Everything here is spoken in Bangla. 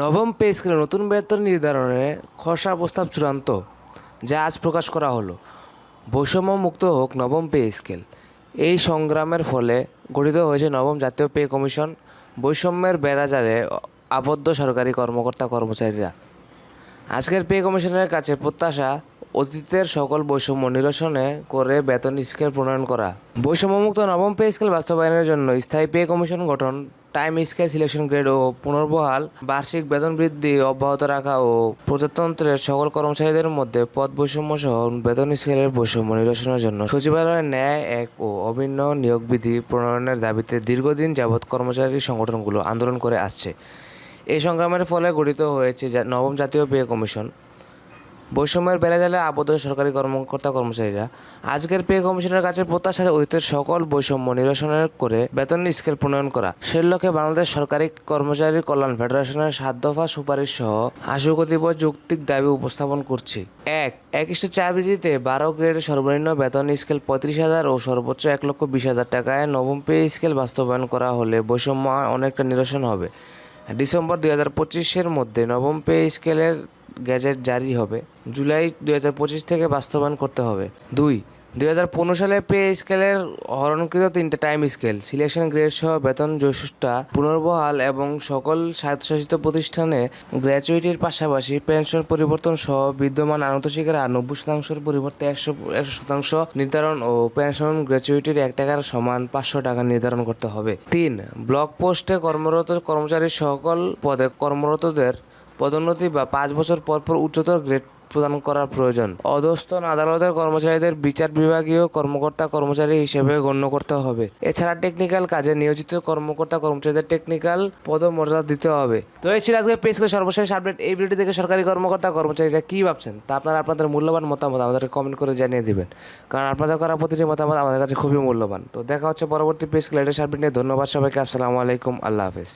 নবম পে স্কেলে নতুন বেতন নির্ধারণে খসড়া প্রস্তাব চূড়ান্ত, যা আজ প্রকাশ করা হলো। বৈষম্য মুক্ত হোক নবম পে স্কেল। এই সংগ্রামের ফলে গঠিত হয়েছে নবম জাতীয় পে কমিশন। বৈষম্যের বেড়াজারে আবদ্ধ সরকারি কর্মকর্তা কর্মচারীরা। আজকের পে কমিশনের কাছে প্রত্যাশা অতীতের সকল বৈষম্য নিরসনে করে বেতন স্কেল প্রণয়ন করা। বৈষম্যমুক্ত নবম পে স্কেল বাস্তবায়নের জন্য স্থায়ী পে কমিশন গঠন, টাইম স্কেল সিলেকশন গ্রেড ও পুনর্বহাল, বার্ষিক বেতন বৃদ্ধি অব্যাহত রাখা ও প্রজাতন্ত্রের সকল কর্মচারীদের মধ্যে পদ বৈষম্য সহ বেতন স্কেলের বৈষম্য নিরসনের জন্য সচিবালয়ের ন্যায় এক ও অভিন্ন নিয়োগ বিধি প্রণয়নের দাবিতে দীর্ঘদিন যাবৎ কর্মচারী সংগঠনগুলো আন্দোলন করে আসছে। এই সংগ্রামের ফলে গঠিত হয়েছে নবম জাতীয় পে কমিশন। বৈষম্যের বেড়াজালে আবদ্ধ সরকারি কর্মকর্তা কর্মচারীরা। আজকের পে কমিশনের কাছে প্রত্যাশা অতীতের সকল বৈষম্য নিরসনের করে বেতন স্কেল প্রণয়ন করা। সে লক্ষ্যে বাংলাদেশ সরকারি কর্মচারী কল্যাণ ফেডারেশনের সাত দফা সুপারিশ সহ আশু কতিপয় যৌক্তিক দাবি উপস্থাপন করছি। এক একশো চার ভিত্তিতে বারো গ্রেডের সর্বনিম্ন বেতন স্কেল পঁয়ত্রিশ হাজার ও সর্বোচ্চ এক লক্ষ বিশ হাজার টাকায় নবম পে স্কেল বাস্তবায়ন করা হলে বৈষম্য অনেকটা নিরসন হবে। ডিসেম্বর দুই হাজার পঁচিশের মধ্যে নবম পে স্কেলের গ্যাজেট জারি হবে। জুলাই দুই হাজার পঁচিশ থেকে বাস্তবায়ন করতে হবে। দুই দুই হাজার পনেরো সালে পে স্কেলের হরণকৃত তিনটে টাইম স্কেল, সিলেকশন গ্রেড সহ বেতন জ্যেষ্ঠতা পুনর্বহাল এবং সকল স্বায়ত্তশাসিত প্রতিষ্ঠানে গ্র্যাচুইটির পাশাপাশি পেনশন পরিবর্তন সহ বিদ্যমান আনতশিকের আর নব্বই শতাংশের পরিবর্তে একশো একশো শতাংশ নির্ধারণ ও পেনশন গ্র্যাচুইটির এক টাকার সমান পাঁচশো টাকা নির্ধারণ করতে হবে। তিন, ব্লক পোস্টে কর্মরত কর্মচারীর সকল পদে কর্মরতদের পদোন্নতি বা পাঁচ বছর পর পর উচ্চতর গ্রেড প্রদান করার প্রয়োজন। অধস্তন আদালতের কর্মচারীদের বিচার বিভাগীয় কর্মকর্তা কর্মচারী হিসেবে গণ্য করতে হবে। এছাড়া টেকনিক্যাল কাজে নিয়োজিত কর্মকর্তা কর্মচারীদের টেকনিক্যাল পদমর্যাদা দিতে হবে। তো এই ছিল আজকে পেশ করে সর্বশেষ আপডেট এই ভিডিও থেকে সরকারি কর্মকর্তা কর্মচারীরা কী ভাবছেন, তা আপনারা আপনাদের মূল্যবান মতামত আমাদেরকে কমেন্ট করে জানিয়ে দিবেন। কারণ আপনাদের করা প্রতিটি মতামত আমাদের কাছে খুবই মূল্যবান। তো দেখা হচ্ছে পরবর্তী পেজ লেটেস্ট আপডেট নিয়ে। ধন্যবাদ সবাইকে। আসসালামু আলাইকুম। আল্লাহ হাফেজ।